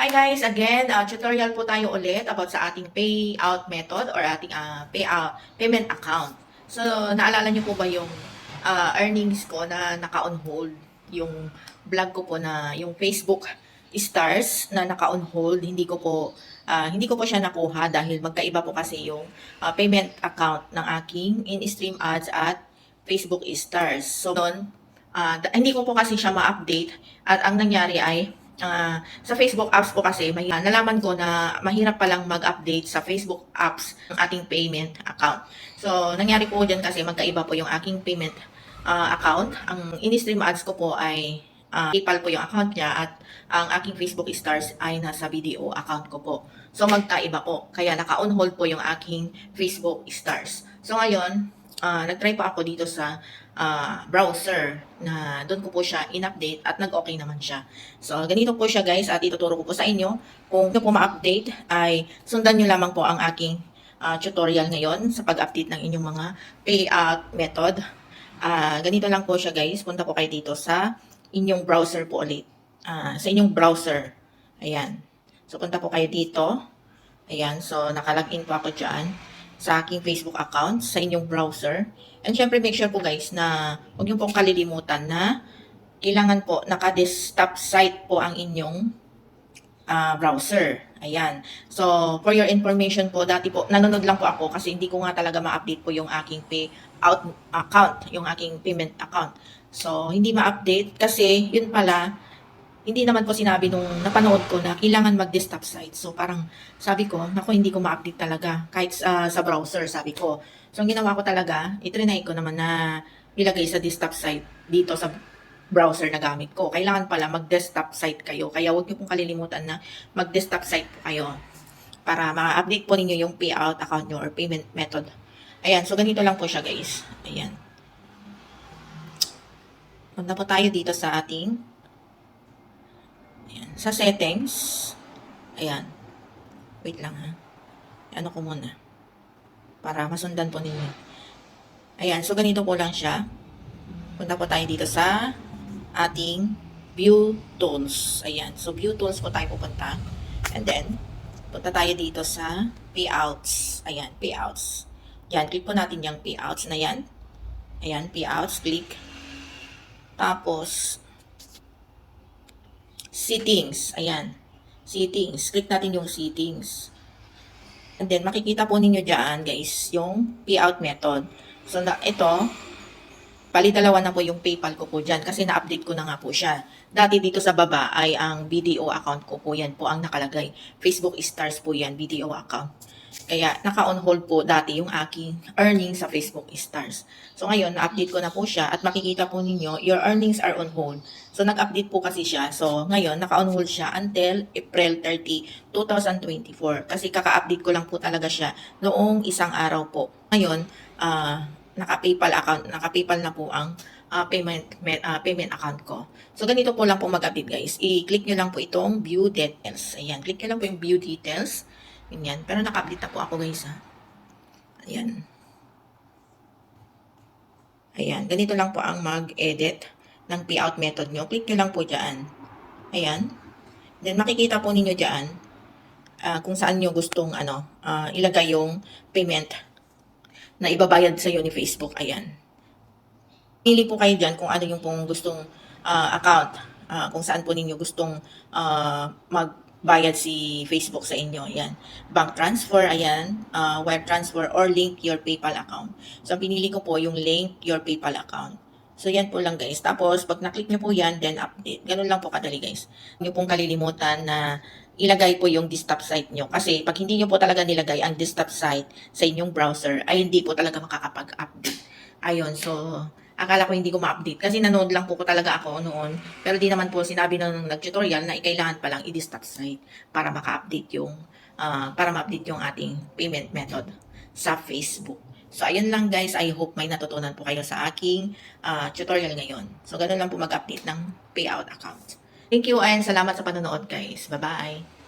Hi guys, again, uh, tutorial po tayo ulit about sa ating payout method or ating uh, payout payment account. So, naalala niyo po ba yung uh, earnings ko na naka-on hold, yung vlog ko po na yung Facebook stars na naka-on hold, hindi ko po ah, hindi ko po siya nakuha dahil magkaiba po kasi yung ah, payment account ng aking in-stream ads at Facebook stars. So, doon, ah, da- hindi ko po kasi siya ma-update at ang nangyari ay ah, sa Facebook apps po kasi may ah, nalaman ko na mahirap palang mag-update sa Facebook apps ng ating payment account. So, nangyari po dyan kasi magkaiba po yung aking payment ah, account. Ang in-stream ads ko po ay ah, PayPal po yung account niya at ang aking Facebook stars ay nasa video account ko po. So magkaiba po. Kaya naka-on hold po yung aking Facebook stars. So ngayon, ah, nag-try pa ako dito sa ah, browser na doon ko po siya in-update at nag-okay naman siya. So ganito po siya guys at ituturo ko po sa inyo. Kung ito po ma-update ay sundan nyo lamang po ang aking ah, tutorial ngayon sa pag-update ng inyong mga payout method. Ah, ganito lang po siya guys. Punta po kayo dito sa inyong browser po ulit. Ah, sa inyong browser. Ayan. So, punta po kayo dito. Ayan. So, nakalagin po ako dyan sa aking Facebook account, sa inyong browser. And syempre, make sure po guys na huwag niyo pong kalilimutan na kailangan po naka-desktop site po ang inyong ah, browser. Ayan. So, for your information po, dati po, nanonood lang po ako kasi hindi ko nga talaga ma-update po yung aking pay out account, yung aking payment account. So, hindi ma-update kasi yun pala, hindi naman po sinabi nung napanood ko na kailangan mag-desktop site. So, parang sabi ko, naku, hindi ko ma-update talaga. Kahit ah, sa browser, sabi ko. So, ang ginawa ko talaga, itrinay ko naman na ilagay sa desktop site dito sa browser na gamit ko. Kailangan pala mag-desktop site kayo. Kaya huwag niyo pong kalilimutan na mag-desktop site po kayo para ma-update po ninyo yung payout account nyo or payment method. Ayan, so ganito lang po siya guys. Ayan. Punta po tayo dito sa ating ayan, sa settings. Ayan. Wait lang ha. Ano ko muna. Para masundan po ninyo. Ayan, so ganito po lang siya. Punta po tayo dito sa ating view tools. Ayan. So, view tools po tayo pupunta. And then, punta tayo dito sa payouts. Ayan, payouts. Yan, click po natin yung payouts na yan. Ayan, payouts, click. Tapos, settings. Ayan, settings. Click natin yung settings. And then, makikita po ninyo dyan, guys, yung payout method. So, na, ito, Pali-dalawa na po yung PayPal ko po dyan kasi na-update ko na nga po siya. Dati dito sa baba ay ang BDO account ko po yan po ang nakalagay. Facebook Stars po yan, BDO account. Kaya naka-on hold po dati yung aking earnings sa Facebook Stars. So ngayon, na-update ko na po siya at makikita po ninyo, your earnings are on hold. So nag-update po kasi siya. So ngayon, naka-on hold siya until April 30, 2024. Kasi kaka-update ko lang po talaga siya noong isang araw po. Ngayon, ah naka-PayPal account, naka-PayPal na po ang ah, payment me- ah, payment account ko. So ganito po lang po mag-update guys. I-click nyo lang po itong view details. Ayan, click nyo lang po yung view details. Ganyan. Pero naka-update na ako guys ha. Ayan. Ayan, ganito lang po ang mag-edit ng payout method nyo. Click nyo lang po dyan. Ayan. Then makikita po ninyo dyan ah, kung saan nyo gustong ano, ah, ilagay yung payment na ibabayad sa iyo ni Facebook. Ayan. Pili po kayo dyan kung ano yung pong gustong ah, account, ah, kung saan po ninyo gustong ah, magbayad si Facebook sa inyo. Ayan. Bank transfer, ayan. ah, wire transfer or link your PayPal account. So, ang pinili ko po yung link your PayPal account. So, yan po lang guys. Tapos, pag naklik nyo po yan, then update. Ganun lang po kadali guys. Huwag nyo pong kalilimutan na ilagay po yung desktop site nyo. Kasi pag hindi nyo po talaga nilagay ang desktop site sa inyong browser, ay hindi po talaga makakapag-update. Ayun, so, akala ko hindi ko ma-update. Kasi nanood lang po ko talaga ako noon. Pero di naman po sinabi ng nag-tutorial na ikailangan palang i-desktop site para maka-update yung, ah, para ma-update yung ating payment method sa Facebook. So, ayun lang guys. I hope may natutunan po kayo sa aking ah, tutorial ngayon. So, ganun lang po mag-update ng payout account. Thank you and salamat sa panonood guys. Bye-bye!